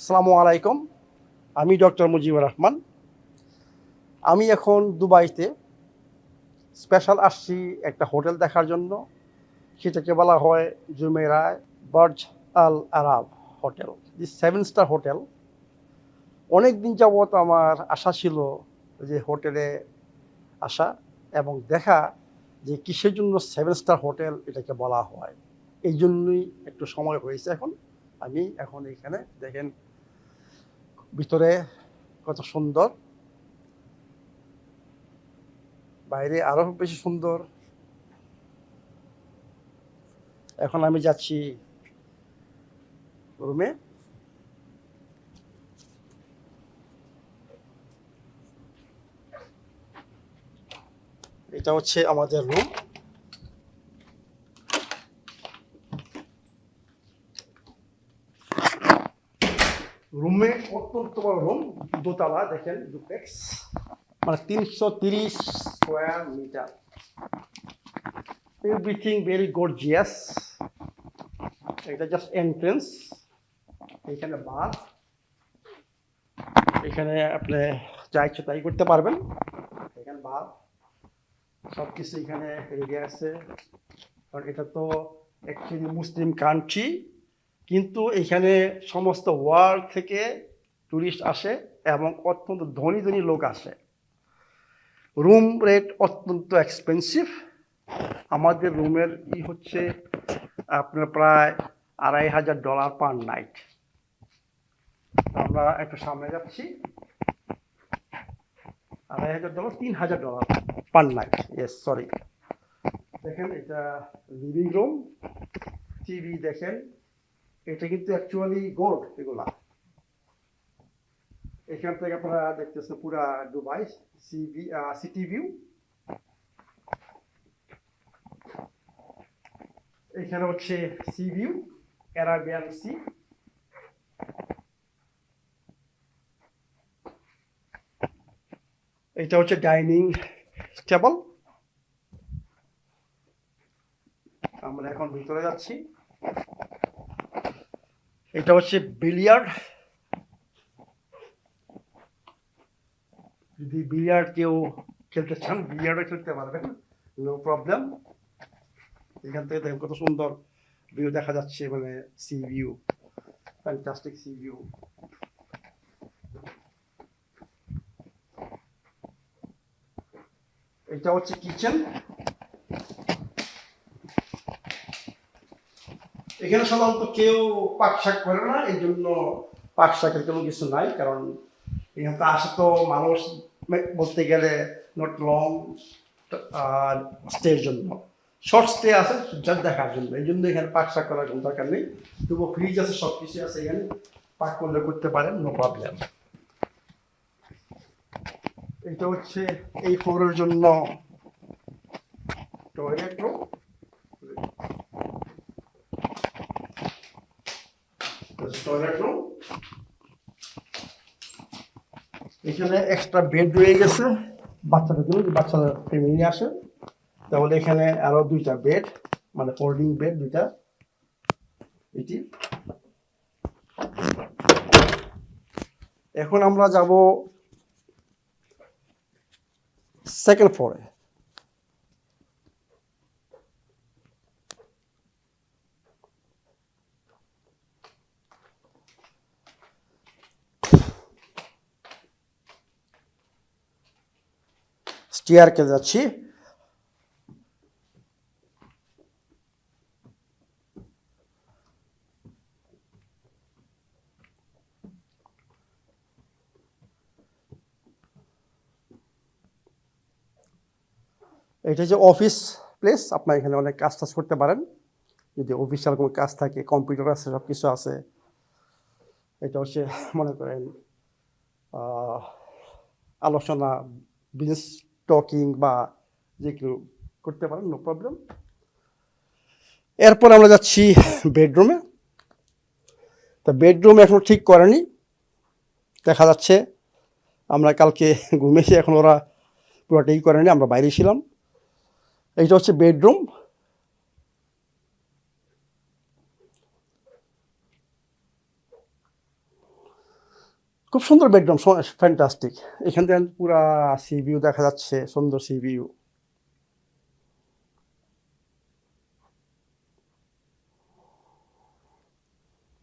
আসসালামু আলাইকুম। আমি ডক্টর মুজিবুর রহমান। আমি এখন দুবাইতে স্পেশাল আসছি একটা হোটেল দেখার জন্য। সেটাকে বলা হয় Jumeirah Burj Al Arab hotel. This seven star hotel. অনেক দিন যাবৎ আমার আশা ছিল যে হোটেলে আসা এবং দেখা যে কিসের জন্য সেভেন স্টার হোটেল এটাকে বলা হয়। এই জন্যই একটু সময় হয়েছে এখন। আমি এখন এখানে দেখেন ভিতরে কত সুন্দর। বাইরে আরও বেশি সুন্দর। এখন আমি যাচ্ছি রুমে। এটা হচ্ছে আমাদের রুম। রুমে অত্যন্ত বড় রুম, দোতলা, দেখেন ডুপ্লেক্স মানে তিনশো তিরিশ square metre everything very gorgeous এটা জাস্ট এন্ট্রেন্স এখানে বাস এখানে আপনি যা ইচ্ছে তাই করতে পারবেন। এখানে বাস সব কিছু এখানে রেডি আছে। কারণ এটা তো অ্যাকচুয়ালি মুসলিম কান্ট্রি কিন্তু এখানে সমস্ত ওয়ার্ল্ড থেকে টুরিস্ট আসে এবং অত্যন্ত ধনী ধনী লোক আসে। রুম রেট অত্যন্ত এক্সপেন্সিভ আমাদের রুমের ই হচ্ছে আপনার প্রায় আড়াই হাজার ডলার পার নাইট আমরা একটু সামনে যাচ্ছি। আড়াই হাজার ডলার তিন হাজার dollar per night yes sorry দেখেন, এটা লিভিং রুম টিভি দেখেন। এটা কিন্তু অ্যাকচুয়ালি গোল্ড এগুলা। এখান থেকে আপনারা দেখতেছেন পুরা দুবাই সিটি ভিউ এখানে হচ্ছে সি ভিউ অ্যারাবিয়ান সি এটা হচ্ছে ডাইনিং টেবল আমরা এখন ভিতরে যাচ্ছি। এটা হচ্ছে বিলিয়ার্ড। যদি বিলিয়ার্ড কেউ খেলতে চান, বিলিয়ার্ডও খেলতে পারবেন নো প্রবলেম এখান থেকে দেখেন কত সুন্দর ভিউ দেখা যাচ্ছে মানে sea view fantastic sea view এটা হচ্ছে কিচেন এখানে সাধারণত কেউ পাক শাক করে না এই জন্য পাক শাকের কোনো কিছু নাই, কারণ এখানে তো আসে তো মানুষ বলতে গেলে নট লং স্টের জন্য। শর্ট স্টে আছে যা দেখার জন্য। এই জন্য এখানে পাক শাক করার কোনো দরকার নেই। তবুও ফ্রিজ আছে, সব কিছু আছে এখানে। পাক করলে করতে পারেন নো প্রবলেম এটা হচ্ছে এই ফ্লোরের জন্য টয়লেট রুম এখানে এক্সট্রা বেড রয়ে গেছে। বাচ্চাদের জন্য যদি বাচ্চাদের ফ্যামিলি আসে তাহলে এখানে আরও দুইটা বেড মানে ফোল্ডিং বেড দুইটা। এটি। এখন আমরা যাব সেকেন্ড ফ্লোরে স্টিয়ারকে যাচ্ছি। এটা যে অফিস প্লেস, আপনার এখানে অনেক কাজ টাজ করতে পারেন। যদি অফিসিয়াল কোনো কাজ থাকে, কম্পিউটার আছে সব কিছু আছে, এটা হচ্ছে মনে করেন আলোচনা বিজনেস টকিং বা যে কেউ করতে পারেন নো প্রবলেম এরপর আমরা যাচ্ছি বেডরুমে তা বেডরুম এখনও ঠিক করেনি। দেখা যাচ্ছে আমরা কালকে ঘুমিয়েছি এখন ওরা পুরোটাই করেনি, আমরা বাইরে ছিলাম। এইটা হচ্ছে বেডরুম খুব সুন্দর বেডরুম ফ্যান্টাস্টিক এখান থেকে পুরা সি ভিউ দেখা যাচ্ছে, সুন্দর সি ভিউ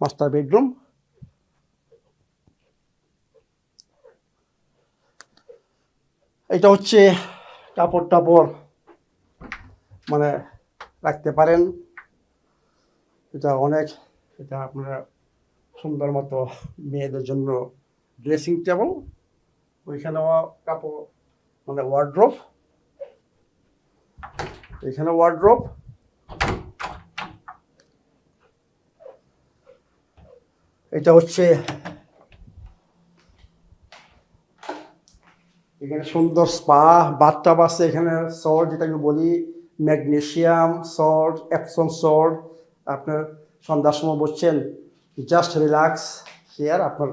মাস্টার বেডরুম এটা হচ্ছে কাপড় টাপড় মানে রাখতে পারেন। এটা অনেক, এটা আপনারা সুন্দর মতো মেয়েদের জন্য ড্রেসিং টেবল ওইখানেও কাপড় মানে ওয়ার্ড্রোপ এখানে ওয়ার্ড্রোপ এটা হচ্ছে এখানে সুন্দর স্পা বাথটাব আছে, এখানে সল্ট আমি বলি ম্যাগনেশিয়াম সল্ট অ্যাপসন সল্ট আপনার সন্ধ্যার সময় বসছেন জাস্ট রিল্যাক্স হেয়ার আপনার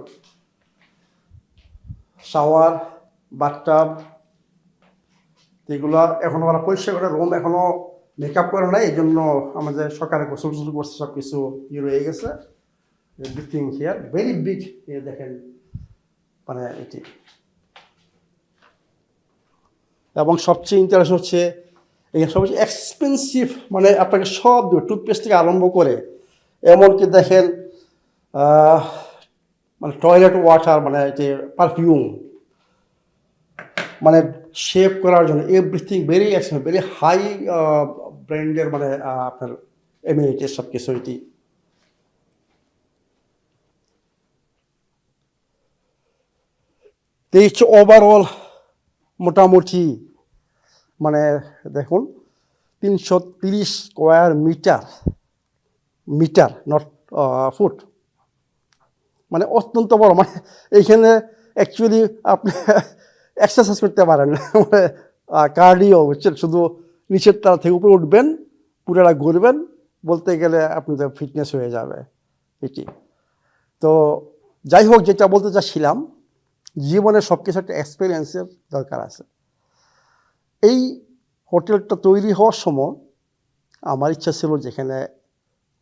শাওয়ার বাথটাব এগুলো এখনও ওরা পরিষ্কার করে রুম এখনও মেকআপ করে নাই এই জন্য আমাদের সকালে গোসল টোসল করছে সব কিছু ইয়ে রয়ে গেছে। ব্রিথিং হেয়ার ভেরি বিগ ইয়ে দেখেন মানে এটি। এবং সবচেয়ে ইন্টারেস্ট হচ্ছে এখানে সবচেয়ে এক্সপেন্সিভ মানে আপনাকে সব টুথপেস্ট থেকে আরম্ভ করে, এমনকি দেখেন মানে টয়লেট ওয়াটার মানে যে পারফিউম মানে শেভ করার জন্য everything very expensive very high ব্র্যান্ডের মানে আপনার এমিনিটিস সব কিছু এটি। তো হচ্ছে ওভারঅল মোটামুটি মানে দেখুন, তিনশো তিরিশ square metre metre not foot মানে অত্যন্ত বড় মানে এইখানে অ্যাকচুয়ালি আপনি এক্সারসাইজ করতে পারেন। মানে কার্ডিও হচ্ছে শুধু নিচের তারা থেকে উপরে উঠবেন, পুরোটা ঘুরবেন, বলতে গেলে আপনাদের ফিটনেস হয়ে যাবে। এটি। তো যাই হোক, যেটা বলতে চাচ্ছিলাম, জীবনে সব কিছু একটা এক্সপিরিয়েন্সের দরকার আছে। এই হোটেলটা তৈরি হওয়ার সময় আমার ইচ্ছা ছিল যেখানে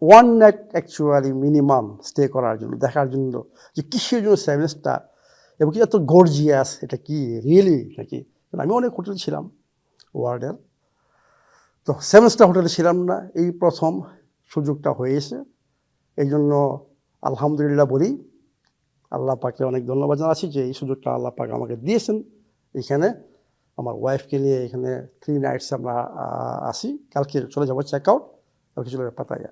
one night actually minimum stay করার জন্য, দেখার জন্য যে কিসের জন্য সেভেন স্টার এবং কি এত গর্জিয়াস এটা কি রিয়েলি নাকি? আমি অনেক হোটেল ছিলাম ওয়ার্ল্ডের তো সেভেন স্টার হোটেলে ছিলাম না, এই প্রথম সুযোগটা হয়েছে। এই জন্য আলহামদুলিল্লাহ বলি, আল্লাহ পাকে অনেক ধন্যবাদ জানাচ্ছি যে এই সুযোগটা আল্লাহ পাক আমাকে দিয়েছেন। এখানে আমার ওয়াইফকে নিয়ে এখানে থ্রি নাইটস আমরা আসি কালকে চলে যাব চেক আউট কালকে চলে যাব পাতায়া